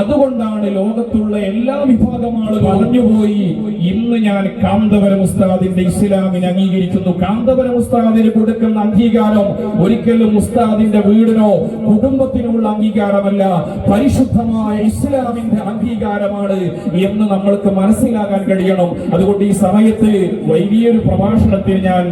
അതുകൊണ്ടാണ് ലോകത്തുള്ള എല്ലാ വിഭാഗം ആളുകൾ പറഞ്ഞുപോയി ഇന്ന് ഞാൻ കാന്തപുരം ഉസ്താദിന്റെ ഇസ്ലാമിനെ അംഗീകരിക്കുന്നു. കാന്തപുരം ഉസ്താദിന് കൊടുക്കുന്ന അംഗീകാരം ഒരിക്കലും ഉസ്താദിന്റെ വീടിനോ കുടുംബത്തിനുള്ള അംഗീകാരമല്ല. പരിശുദ്ധമായ ഇസ്ലാമിന്റെ അംഗീകാരമാണ് എന്ന് നമ്മൾക്ക് മനസ്സിലാക്കാൻ കഴിയണം. അതുകൊണ്ട് ഈ സമയത്ത് വലിയൊരു പ്രഭാഷണത്തിൽ ഞാൻ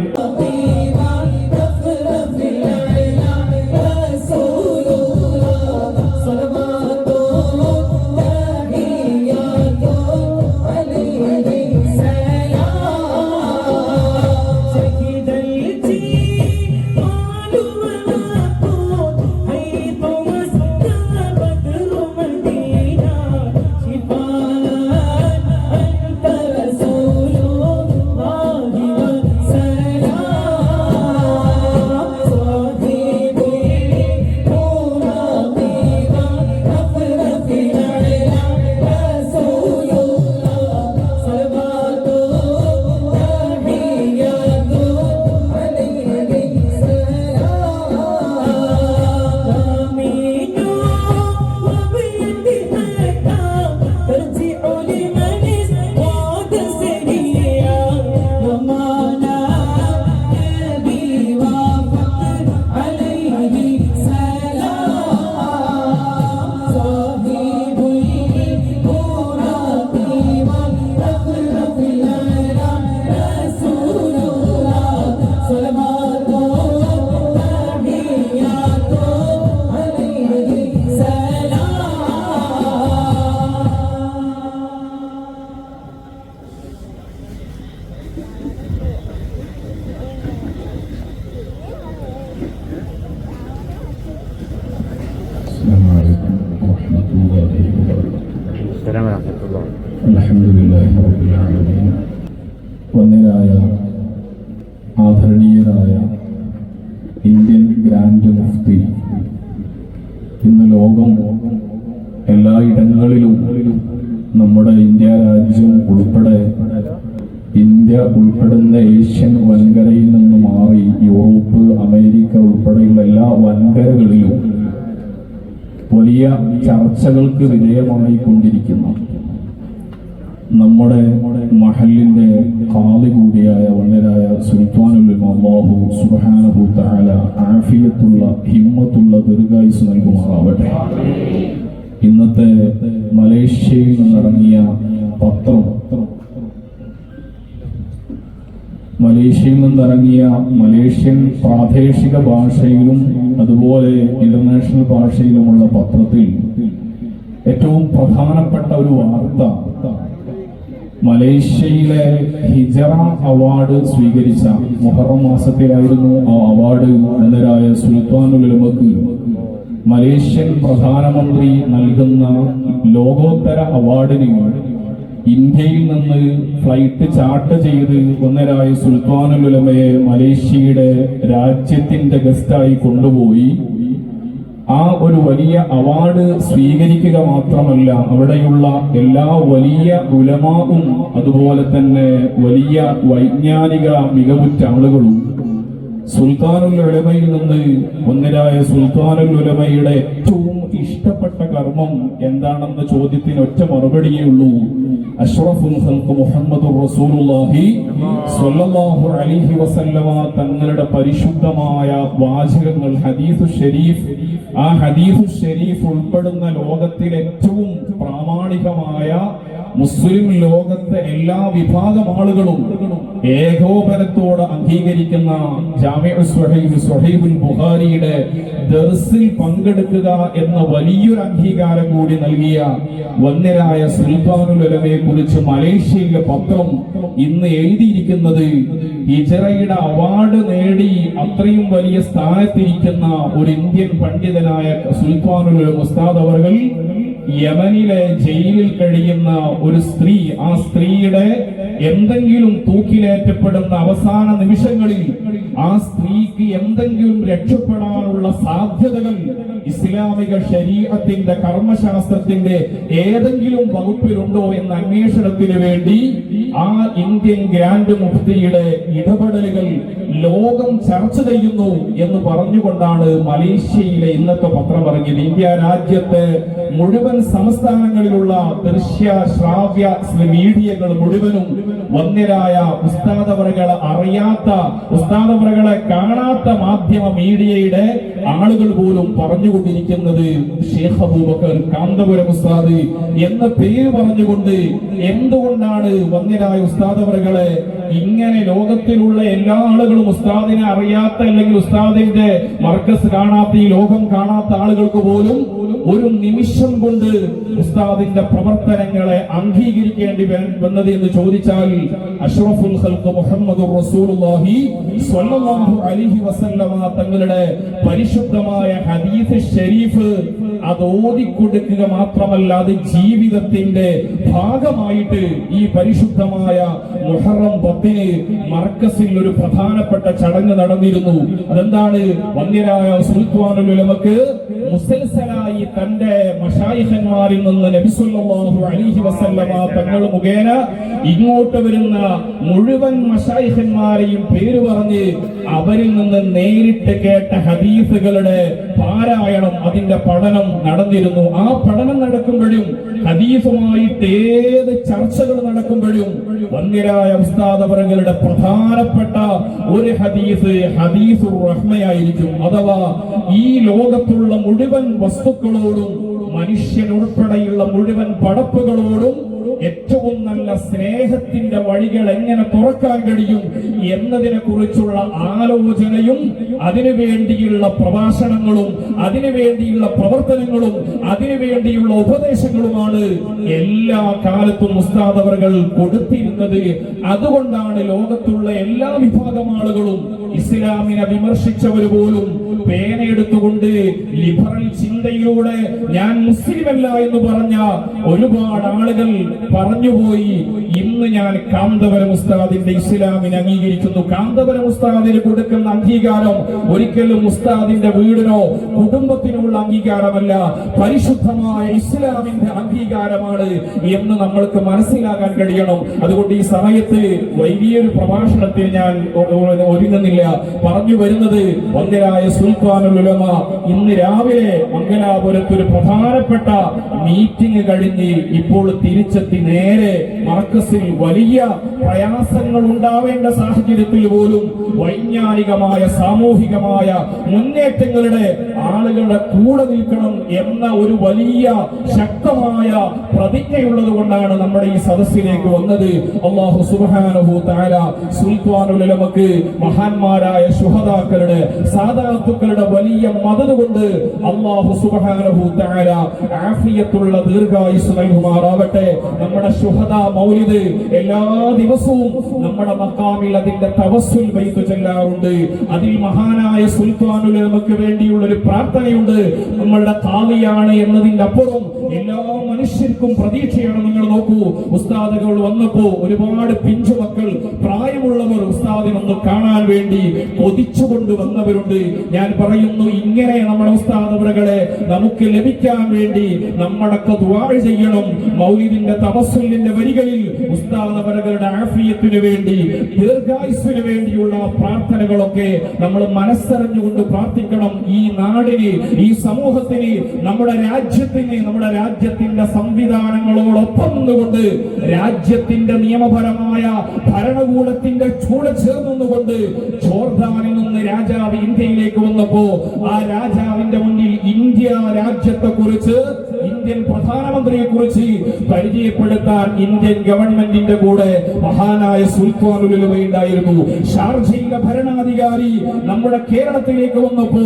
ഇന്ന് ലോകം എല്ലായിടങ്ങളിലും നമ്മുടെ ഇന്ത്യ രാജ്യം ഉൾപ്പെടെ ഇന്ത്യ ഉൾപ്പെടുന്ന ഏഷ്യൻ വൻകരയിൽ നിന്ന് മാറി യൂറോപ്പ് അമേരിക്ക ഉൾപ്പെടെയുള്ള എല്ലാ വൻകരകളിലും വലിയ ചർച്ചകൾക്ക് വിധേയമായി കൊണ്ടിരിക്കുന്ന നമ്മുടെ മഹലിന്റെ കാളി കൂടിയായ വന്നരായ സുൽത്താനുൽ അള്ളാഹു സുബ്ഹാനഹു തആല ആഫിയത്തുള്ള ഹിമ്മത്തുള്ള ദീർഘായുസ് നൽകുമാറാവട്ടെ. ഇന്നത്തെ മലേഷ്യയിൽ നിന്നിറങ്ങിയ പത്രം മലേഷ്യയിൽ നിന്നിറങ്ങിയ മലേഷ്യൻ പ്രാദേശിക ഭാഷയിലും അതുപോലെ ഇന്റർനാഷണൽ ഭാഷയിലുമുള്ള പത്രത്തിൽ ഏറ്റവും പ്രധാനപ്പെട്ട ഒരു വാർത്ത മലേഷ്യയിലെ ഹിജറ അവാർഡ് സ്വീകരിച്ച മുഹറം മാസത്തിലായിരുന്നു ആ അവാർഡ് എന്നരായ സുൽത്താനുൽ ഉലമക്ക് മലേഷ്യൻ പ്രധാനമന്ത്രി നൽകുന്ന ലോകോത്തര അവാർഡിന് ഇന്ത്യയിൽ നിന്ന് ഫ്ലൈറ്റ് ചാർട്ട് ചെയ്ത് ഒന്നരായ സുൽത്താനുൽ ഉലമയെ മലേഷ്യയുടെ രാജ്യത്തിന്റെ ഗസ്റ്റായി കൊണ്ടുപോയി. ആ ഒരു വലിയ അവാർഡ് സ്വീകരിക്കുക മാത്രമല്ല അവിടെയുള്ള എല്ലാ വലിയ ഉലമാവും അതുപോലെ തന്നെ വലിയ വൈജ്ഞാനിക മികവുറ്റ ആളുകളും. സുൽത്താനുൽ ഉലമയിൽ നിന്ന് ഒന്നിലായ സുൽത്താനുൽ ഉലമയുടെ ഏറ്റവും ഇഷ്ടപ്പെട്ട കർമ്മം എന്താണെന്ന ചോദ്യത്തിന് ഒറ്റ മറുപടിയേ ഉള്ളൂ. അഷ്റഫുൽ ഖൽഖ് മുഹമ്മദുർ റസൂലുള്ളാഹി സ്വല്ലല്ലാഹു അലൈഹി വസല്ലമ തങ്ങളുടെ പരിശുദ്ധമായ വാചകങ്ങൾ ഹദീസു ഷരീഫ് ആ ഹദീസു ഷരീഫ് ഉൾപ്പെടുന്ന ലോകത്തിൽ ഏറ്റവും പ്രാമാണികമായ മുസ്ലിം ലോകത്തെ എല്ലാ വിഭാഗം ആളുകളും ഏകോപനത്തോട് അംഗീകരിക്കുന്ന ബുഹാരിയുടെ ദർസിൽ പങ്കെടുക്കുക എന്ന വലിയൊരു അംഗീകാരം കൂടി നൽകിയ വന്യരായ സുൽത്താനുൽ ഉലമയെ കുറിച്ച് മലേഷ്യയിലെ പത്രം ഇന്ന് എഴുതിയിരിക്കുന്നത് ഹിജറയുടെ അവാർഡ് നേടി അത്രയും വലിയ സ്ഥാനത്തിരിക്കുന്ന ഒരു ഇന്ത്യൻ പണ്ഡിതനായ സുൽത്താനുൽ ഉസ്താദ് അവർകൾ യമനിലെ ജയിലിൽ കഴിയുന്ന ഒരു സ്ത്രീ ആ സ്ത്രീയുടെ എന്തെങ്കിലും തൂക്കിലേറ്റപ്പെടുന്ന അവസാന നിമിഷങ്ങളിൽ ആ സ്ത്രീക്ക് എന്തെങ്കിലും രക്ഷപ്പെടാനുള്ള സാധ്യതകൾ ഇസ്ലാമിക ശരീരത്തിന്റെ കർമ്മശാസ്ത്രത്തിന്റെ ഏതെങ്കിലും വകുപ്പിലുണ്ടോ എന്ന അന്വേഷണത്തിന് വേണ്ടി ആ ഇന്ത്യൻ ഗ്രാൻഡ് മുഫ്തിയുടെ ഇടപെടലുകൾ ലോകം ചർച്ച ചെയ്യുന്നു എന്ന് പറഞ്ഞുകൊണ്ടാണ് മലേഷ്യയിലെ ഇന്നത്തെ പത്രം ഇറങ്ങിയത്. ഇന്ത്യ രാജ്യത്തെ മുഴുവൻ സംസ്ഥാനങ്ങളിലുള്ള ദൃശ്യ ശ്രാവ്യ മീഡിയകൾ മുഴുവനും വന്യരായ ഉസ്താദവറകളെ അറിയാത്ത ഉസ്താദവറകളെ കാണാത്ത മാധ്യമ മീഡിയയുടെ ആളുകൾ പോലും പറഞ്ഞുകൊണ്ടിരിക്കുന്നത് ഷേഖ് അബൂബക്കർ കാന്തപുരം ഉസ്താദ് എന്ന പേര് പറഞ്ഞുകൊണ്ട് എന്തുകൊണ്ടാണ് വന്യരായ ഉസ്താദവറുകളെ ഇങ്ങനെ ലോകത്തിലുള്ള എല്ലാ ആളുകളും ഉസ്താദിനെ അറിയാത്ത അല്ലെങ്കിൽ ഉസ്താദിന്റെ മർക്കസ് കാണാത്ത ഈ ലോകം കാണാത്ത ആളുകൾക്ക് പോലും ഒരു നിമിഷം കൊണ്ട് ഉസ്താദിന്റെ പ്രവർത്തനങ്ങളെ അംഗീകരിക്കേണ്ടി വന്നത് എന്ന് ചോദിച്ചാൽ അഷ്റഫുൽ മുഹമ്മദ് റസൂലുള്ളാഹി അലൈഹി വസല്ലമ തങ്ങളുടെ പരിശുദ്ധമായ ഹദീസ് ഷരീഫ് അത് ഓതിക്കൊടുക്കുക മാത്രമല്ല അത് ജീവിതത്തിന്റെ ഭാഗമായിട്ട് ഈ പരിശുദ്ധമായ മുഹറം പത്തിന് മർക്കസിൽ ഒരു പ്രധാനപ്പെട്ട ചടങ്ങ് നടന്നിരുന്നു. അതെന്താണ്? വന്യരായ സുൽത്താനുൽ ഉലമക്ക് മുസൽസലായി തന്റെ മഷായിഹന്മാരിൽ നിന്ന് നബിസുല്ലാഹു അലിഹി വസല്ലമ തങ്ങൾ മുഖേന ഇങ്ങോട്ട് വരുന്ന മുഴുവൻ മഷായിഹന്മാരെയും പേര് പറഞ്ഞ് അവരിൽ നിന്ന് നേരിട്ട് കേട്ട ഹദീസുകളുടെ പാരായണം അതിന്റെ പഠനം നടന്നിരുന്നു. ആ പഠനം നടക്കുമ്പോഴും ഹദീസുമായിട്ട് ഏത് ചർച്ചകൾ നടക്കുമ്പോഴും വന്യരായ ഉസ്താദവറുകളുടെ പ്രധാനപ്പെട്ട ഒരു ഹദീസ് ഹദീസുർ റഹ്മയായിരിക്കും. അഥവാ ഈ ലോകത്തുള്ള മുഴുവൻ വസ്തുക്കളോടും മനുഷ്യനുൾപ്പെടെയുള്ള മുഴുവൻ പടപ്പുകളോടും ഏറ്റവും നല്ല സ്നേഹത്തിന്റെ വഴികൾ എങ്ങനെ തുറക്കാൻ കഴിയും എന്നതിനെ കുറിച്ചുള്ള ആലോചനയും അതിനുവേണ്ടിയുള്ള പ്രഭാഷണങ്ങളും അതിനുവേണ്ടിയുള്ള പ്രവർത്തനങ്ങളും അതിനുവേണ്ടിയുള്ള ഉപദേശങ്ങളുമാണ് എല്ലാ കാലത്തും ഉസ്താദ് അവർകൾ കൊടുത്തിരുന്നത്. അതുകൊണ്ടാണ് ലോകത്തുള്ള എല്ലാ വിഭാഗം ആളുകളും ഇസ്ലാമിനെ വിമർശിച്ചവർ പോലും പേനയെടുത്തുകൊണ്ട് ലിബറൽ ചിന്തയിലൂടെ ഞാൻ മുസ്ലിമല്ല എന്ന് പറഞ്ഞ ഒരുപാട് ആളുകൾ പറഞ്ഞുപോയി. ഇന്ന് ഞാൻ കാന്തപുരം ഉസ്താദിന്റെ ഇസ്ലാമിനെ അംഗീകരിക്കുന്നു. കാന്തപുരം ഉസ്താദിന് കൊടുക്കുന്ന അംഗീകാരം ഒരിക്കലും ഉസ്താദിന്റെ വീടിനോ കുടുംബത്തിനുള്ള അംഗീകാരമല്ല. പരിശുദ്ധമായ ഇസ്ലാമിന്റെ അംഗീകാരമാണ് എന്ന് നമ്മൾക്ക് മനസ്സിലാക്കാൻ കഴിയണം. അതുകൊണ്ട് ഈ സമയത്ത് വലിയൊരു പ്രഭാഷണത്തിൽ ഞാൻ ഒരുങ്ങുന്നില്ല. പറഞ്ഞു വരുന്നത് വന്യരായ സുൽത്താനുൽ ഉലമ ഇന്ന് രാവിലെ മംഗലാപുരത്ത് ഒരു പ്രധാനപ്പെട്ട മീറ്റിംഗ് കഴിഞ്ഞ് ഇപ്പോൾ തിരിച്ചെത്തി നേരെ മർക്കസിൽ വലിയ പ്രയാസങ്ങൾ ഉണ്ടാവേണ്ട സാഹചര്യത്തിൽ പോലും വൈജ്ഞാനികമായ സാമൂഹികമായ മുന്നേറ്റങ്ങളുടെ ആളുകളുടെ കൂടെ നിൽക്കണം എന്ന ഒരു വലിയ ശക്തമായ പ്രതിജ്ഞയുള്ളത് കൊണ്ടാണ് നമ്മുടെ ഈ സദസ്സിലേക്ക് വന്നത്. അള്ളാഹു സുബ്ഹാനഹു താര സുൽത്താനുലമക്ക് മഹാന്മാരായ ശുഹദാക്കളുടെ സാദാത്തുക്കളുടെ വലിയ മദത് കൊണ്ട് അള്ളാഹു സുബ്ഹാനഹു തആല ആഫിയത്തുള്ള ദീർഘായുസ് നൽകുമാറാവട്ടെ. നമ്മുടെ ശുഹദ മൗലിദ് എല്ലാ ദിവസവും നമ്മുടെ മക്കാമിൽ അതിന്റെ തവസ്സുൽ ബൈത്ത് ചെല്ലാറുണ്ട്. അതിൽ മഹാനായ സുൽത്താനുൽ നമുക്ക് വേണ്ടിയുള്ള ഒരു പ്രാർത്ഥനയുണ്ട്. നമ്മളുടെ താലിയാണ് എന്നതിന്റെ അപ്പുറം എല്ലാ മനുഷ്യർക്കും പ്രതീക്ഷയാണ് നിങ്ങൾ നോക്കൂ. ഉസ്താദുകൾ വന്നപ്പോ ഒരുപാട് പിഞ്ചു മക്കൾ പ്രായമുള്ളവർ ഉസ്താദിനൊന്ന് കാണാൻ വേണ്ടി കൊതിച്ചുകൊണ്ട് വന്നവരുണ്ട്. ഞാൻ പറയുന്നു ഇങ്ങനെ നമ്മുടെ ഉസ്താദവറുകളെ നമുക്ക് ലഭിക്കാൻ വേണ്ടി നമ്മളൊക്കെ ദുആ ചെയ്യണം. മൗലിദിന്റെ തപസ്സുലിന്റെ വരികളിൽ ഉസ്താദവറുകളുടെ ആഫിയത്തിനു വേണ്ടി ദീർഘായുസ്സിനു വേണ്ടിയുള്ള പ്രാർത്ഥനകളൊക്കെ നമ്മൾ മനസ്സറിഞ്ഞുകൊണ്ട് പ്രാർത്ഥിക്കണം. ഈ നാടിന് ഈ സമൂഹത്തിന് നമ്മുടെ രാജ്യത്തിന് നമ്മുടെ രാജ്യത്തിന്റെ സംവിധാനങ്ങളോടൊപ്പം നിന്നുകൊണ്ട് രാജ്യത്തിന്റെ നിയമപരമായ ഭരണകൂടത്തിന്റെ ചൂട് ചേർന്നുകൊണ്ട് ജോർദാനിൽ നിന്ന് രാജാവ് ഇന്ത്യയിലേക്ക് വന്നപ്പോ ആ രാജാവിന്റെ മുന്നിൽ ഇന്ത്യ രാജ്യത്തെ കുറിച്ച് ഇന്ത്യൻ പ്രധാനമന്ത്രിയെ കുറിച്ച് പരിചയപ്പെടുത്താൻ ഇന്ത്യൻ ഗവൺമെന്റിന്റെ കൂടെ മഹാനായ സുൽത്താനുലുണ്ടായിരുന്നു ഷാർജയിലെ ഭരണാധികാരി നമ്മുടെ കേരളത്തിലേക്ക് വന്നപ്പോ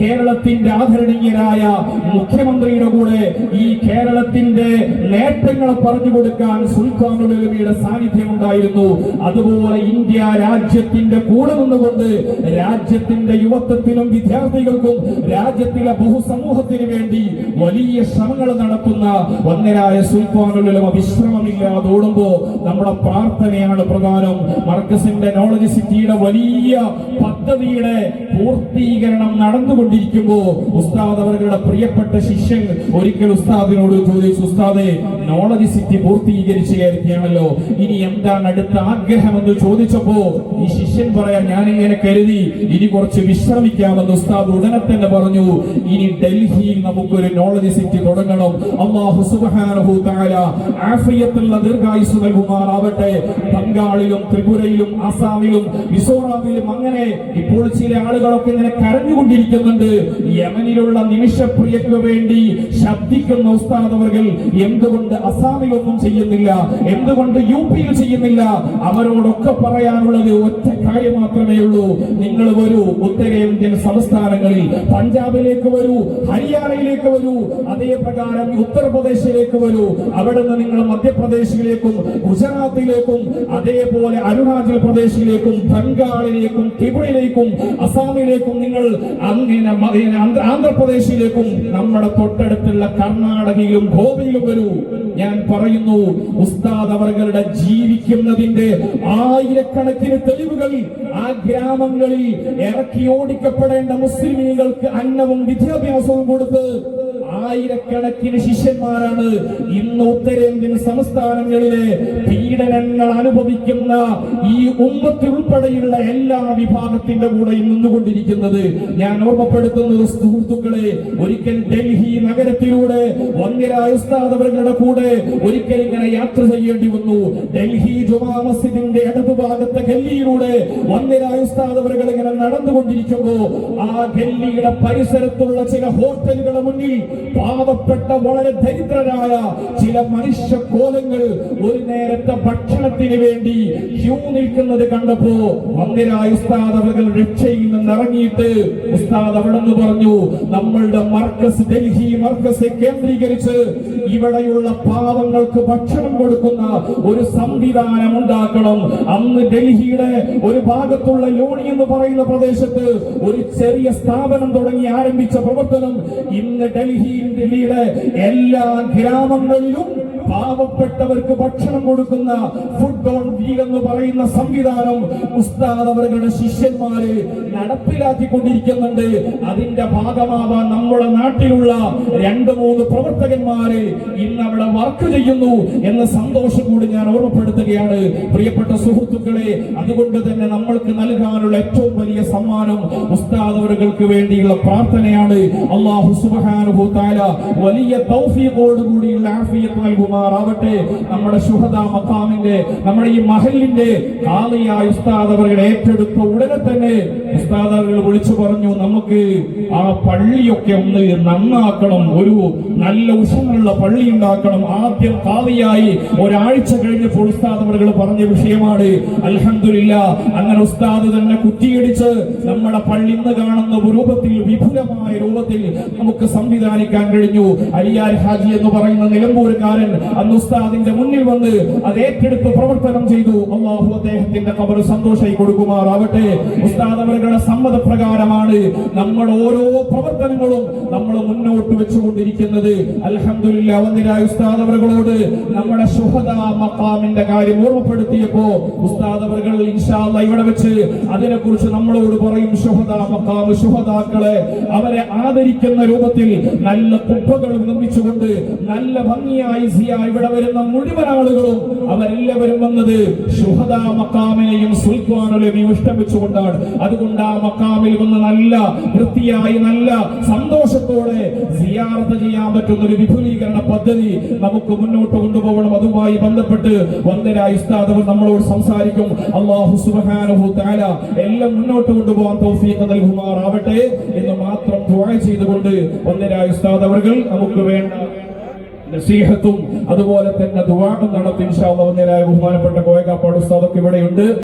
കേരളത്തിന്റെ ആദരണീയരായ മുഖ്യമന്ത്രിയുടെ കൂടെ ഈ കേരളത്തിന്റെ നേട്ടങ്ങൾ പറഞ്ഞു കൊടുക്കാൻ സുൽത്താനുലമിയുടെ സാന്നിധ്യം ഉണ്ടായിരുന്നു അതുപോലെ ഇന്ത്യ രാജ്യത്തിന്റെ കൂടെ നിന്നുകൊണ്ട് രാജ്യത്തിന്റെ യുവത്വത്തിനും വിദ്യാർത്ഥികൾക്കും രാജ്യത്തിലെ ബഹുസമൂഹത്തിനു വേണ്ടി വലിയ ശ്രമങ്ങൾ നടക്കുന്ന വന്നരായ സുൽത്താനുലമ വിശ്രമമില്ലാതെ ഓടുമ്പോ നമ്മുടെ പ്രാർത്ഥനയാണ് പ്രധാനം. മർക്കസിന്റെ നോളജ് സിറ്റിയുടെ വലിയ പദ്ധതിയുടെ പൂർത്തീകരണം നടന്നുകൊണ്ടിരിക്കുമ്പോ ഉസ്താദ് അവരുടെ പ്രിയപ്പെട്ട ശിഷ്യൻ ഒരിക്കൽ ഉസ്താദിനോട് ചോദിച്ചു ഉസ്താദെ നോളജ് സിറ്റി പൂർത്തീകരിക്കുകയായിരിക്കുകയാണല്ലോ ഇനി എന്താണ് അടുത്ത ആഗ്രഹം എന്ന് ചോദിച്ചപ്പോ ഈ ശിഷ്യൻ പറയാൻ ഞാൻ ഇങ്ങനെ കരുതി ഇനി കുറച്ച് വിശ്രമിക്കാമെന്ന് ഉസ്താദ് ഉടനെ തന്നെ പറഞ്ഞു. ഇനി ഡൽഹിയിൽ നമുക്കൊരു നോളജ് സിറ്റി തുടങ്ങണം. അള്ളാഹു സുബ്ഹാനഹു തആല ആഫിയത്തുള്ള ദീർഘായുസ് നൽകുമാറാവട്ടെ. ബംഗാളിലും ത്രിപുരയിലും അസാമിലും മിസോറാമിലും അങ്ങനെ ഇപ്പോൾ ചില ആളുകളൊക്കെ ഇങ്ങനെ കരഞ്ഞുകൊണ്ടിരിക്കുന്നുണ്ട്. യമനിലുള്ള നിമിഷപ്രിയക്ക് വേണ്ടി ശബ്ദിക്കുന്ന ഉസ്താദ് അവർ എന്തുകൊണ്ട് അസാമിലൊന്നും ചെയ്യുന്നില്ല. എന്തുകൊണ്ട് യു പിയിൽ ചെയ്യുന്നില്ല? അവരോടൊക്കെ പറയാനുള്ളത് ഒറ്റ കാര്യം മാത്രമേ ഉള്ളൂ. നിങ്ങൾ വരൂ. ഉത്തരേന്ത്യൻ സംസ്ഥാനങ്ങളിൽ പഞ്ചാബിലേക്ക് വരൂ ഹരിയാനയിലേക്ക് വരൂ അതേ പ്രകാരം ഉത്തർപ്രദേശിലേക്ക് വരൂ. അവിടെ നിന്ന് നിങ്ങൾ മധ്യപ്രദേശിലേക്കും ഗുജറാത്തിലേക്കും അതേപോലെ അരുണാചൽ പ്രദേശിലേക്കും ബംഗാളിലേക്കും ത്രിപുരയിലേക്കും അസാമിലേക്കും നിങ്ങൾ അങ്ങനെ ആന്ധ്രാപ്രദേശിലേക്കും നമ്മുടെ തൊട്ടടുത്തുള്ള കർണാടകയിലും ഗോവയിലും വരൂ. ഞാൻ പറയുന്നു ഉസ്താദ് അവർകളുടെ ജീവിക്കുന്നതിന്റെ ആയിരക്കണക്കിന് തെളിവുകൾ ആ ഗ്രാമങ്ങളിൽ ഇറക്കി ഓടിക്കപ്പെടേണ്ട മുസ്ലിമീങ്ങൾക്ക് അന്നവും വിദ്യാഭ്യാസവും കൊടുത്ത് ആയിരക്കണക്കിന് ശിഷ്യന്മാരാണ് ഇന്ന് ഉത്തരേന്ത്യൻ സംസ്ഥാനങ്ങളിലെ പീഡനങ്ങൾ അനുഭവിക്കുന്ന ഈ ഉമ്പത്തിൽപ്പെടെയുള്ള എല്ലാ വിഭാഗത്തിന്റെ കൂടെ നിന്നുകൊണ്ടിരിക്കുന്നത്. ഞാൻ ഓർമ്മപ്പെടുത്തുന്നത് സുഹൃത്തുക്കളെ ഒരിക്കൽ ഡൽഹി നഗരത്തിലൂടെ വന്യരായ ഉസ്താദവരുടെ കൂടെ ഒരിക്കൽ ഇങ്ങനെ യാത്ര ചെയ്യേണ്ടി വന്നു. ഡൽഹി ജുമാ മസ്ജിദിന്റെ ഇടതുഭാഗത്തെ ഗല്ലിയിലൂടെ വന്യരായ ഉസ്താദ് ഇങ്ങനെ നടന്നുകൊണ്ടിരിക്കുമ്പോ ആ ഗല്ലിയുടെ പരിസരത്തുള്ള ചില ഹോട്ടലുകളുടെ മുന്നിൽ പാവപ്പെട്ട വളരെ ദരിദ്രരായ ചില മനുഷ്യ കോലങ്ങൾ ഒരു നേരത്തെ ഭക്ഷണത്തിന് വേണ്ടി ക്യൂ നിൽക്കുന്നത് കണ്ടപ്പോ മന്ദിരായ ഉസ്താദ് അവകൾ രക്ഷയിൽ നിന്ന് ഇറങ്ങിയിട്ട് ഉസ്താദ് അവിടെ നിന്ന് പറഞ്ഞു നമ്മളുടെ മർക്കസ് ഡൽഹി മർക്കസ് കേന്ദ്രീകരിച്ച് ഇവിടെയുള്ള പാവങ്ങൾക്ക് ഭക്ഷണം കൊടുക്കുന്ന ഒരു സംവിധാനം ഉണ്ടാക്കണം. അന്ന് ഡൽഹിയുടെ ഒരു ഭാഗത്തുള്ള ലോണി എന്ന് പറയുന്ന പ്രദേശത്ത് ഒരു ചെറിയ സ്ഥാപനം തുടങ്ങി ആരംഭിച്ച പ്രവർത്തനം ഇന്ന് ഡൽഹി ഡൽഹിയുടെ എല്ലാ ഗ്രാമങ്ങളിലും പാവപ്പെട്ടവർക്ക് ഭക്ഷണം കൊടുക്കുന്ന ഫുഡ് ഓൺ വീൽ എന്ന് പറയുന്ന സംവിധാനം ഉസ്താദ് അവരുടെ ശിഷ്യന്മാരെ നടപ്പിലാക്കിക്കൊണ്ടിരിക്കുന്നുണ്ട്. അതിന്റെ ഭാഗമാവാൻ നമ്മുടെ നാട്ടിലുള്ള രണ്ട് മൂന്ന് പ്രവർത്തകന്മാരെ ഇന്ന് അവിടെ വർക്ക് ചെയ്യുന്നു എന്ന സന്തോഷം കൂടി ഞാൻ ഓർമ്മപ്പെടുത്തുകയാണ്. പ്രിയപ്പെട്ട സുഹൃത്തുക്കളെ അതുകൊണ്ട് തന്നെ നമ്മൾക്ക് നൽകാനുള്ള ഏറ്റവും വലിയ സമ്മാനം ഉസ്താദ് അവർക്ക് വേണ്ടിയുള്ള പ്രാർത്ഥനയാണ്. അള്ളാഹു സുബ്ഹാനഹു തആല വലിയ തൗഫിയോടുകൂടിയുള്ള കൂടിയുള്ള ആഫിയത്ത് നൽകുമാറാവട്ടെ നമ്മുടെ ശുഹദ മക്കാമിന്റെ നമ്മുടെ ഈ മഹലിന്റെ കാളിയായ ഉസ്താദ് അവരുടെ ഏറ്റെടുത്ത ഉടനെ തന്നെ ഉസ്താദ് അവർ വിളിച്ചു പറഞ്ഞു നമുക്ക് ആ പള്ളിയൊക്കെ ഒന്ന് നന്നാക്കണം. ഒരു നല്ല ഉഷമുള്ള പള്ളി ഉണ്ടാക്കണം ആദ്യം കാളിയായി ഒരാഴ്ച കഴിഞ്ഞപ്പോൾ ഉസ്താദ് അവർ പറഞ്ഞ വിഷയമാണ് അലഹമില്ല അങ്ങനെ ഉസ്താദ് തന്നെ കുറ്റിയടിച്ച് നമ്മുടെ പള്ളി ഇന്ന് കാണുന്ന രൂപത്തിൽ വിപുലമായ രൂപത്തിൽ നമുക്ക് സംവിധാനിക്കാൻ കഴിഞ്ഞു. അലിയാർ ഹാജി എന്ന് പറയുന്ന നിലമ്പൂരുകാരൻ അന്ന് ഉസ്താദിന്റെ മുന്നിൽ വന്ന് അത് ഏറ്റെടുത്ത് പ്രവർത്തനം ചെയ്തു. അള്ളാഹു അദ്ദേഹത്തിന്റെ കബർ സന്തോഷമായി കൊടുക്കുമാറാവട്ടെ. ഉസ്താദ് അവരുടെ സമ്മതപ്രകാരമാണ് നമ്മൾ ഓരോ പ്രവർത്തനങ്ങളും നമ്മൾ മുന്നോട്ട് വെച്ചുകൊണ്ടിരിക്കുന്നത്. അലഹമില്ല അവനിരായ ഉസ്താദ് അവരോട് നമ്മുടെ ശുഹദ മക്കാമിന്റെ കാര്യം ഓർമ്മപ്പെടുത്തിയപ്പോ ഉസ്താദ് അവർ ഇൻഷാല്ല ഇവിടെ വെച്ച് അതിനെ കുറിച്ച് നമ്മളോട് പറയും ശുഹദ മക്കാവ് ശുഹദാക്കളെ അവരെ ആദരിക്കുന്ന രൂപത്തിൽ നല്ല കുപ്പകൾ നിർമ്മിച്ചുകൊണ്ട് നല്ല ഭംഗിയായി ഇവിടെ വരുന്ന മുഴുവൻ ആളുകളും അവരെല്ലാവരും വന്നത് ഷുഹദാ മക്കാമിനെയും സുൽഖാനുലയും ഇഷ്ടം വെച്ചുകൊണ്ടാണ് അതുകൊണ്ട് ആ മക്കാമിൽ വന്ന് നല്ല വൃത്തിയായി നല്ല സന്തോഷത്തോടെ സിയാറത്ത് ചെയ്യാൻ പറ്റുന്ന ഒരു വിപുലീകരണ പദ്ധതി നമുക്ക് മുന്നോട്ട് കൊണ്ടുപോകണം. അതുമായി ബന്ധപ്പെട്ട് വന്ദരായ ഉസ്താദ് നമ്മളോട് സംസാരിക്കും. അള്ളാഹു സുബ്ഹാനഹു തആല എല്ലാം മുന്നോട്ട് കൊണ്ടുപോകാൻ തൗഫീഖ് നൽകുമാറാവട്ടെ എന്ന് മാത്രം ദുആ ചെയ്തുകൊണ്ട് വന്ദരായ ഉസ്താദ് അവർ നമുക്ക് വേണ്ട നസീഹത്തും അതുപോലെ തന്നെ ദുആ നടത്തി ഇൻഷാ അള്ളാഹ് ബഹുമാനപ്പെട്ട കോയക്കാപ്പാട് ഉസ്താദൊക്കെ ഇവിടെയുണ്ട്.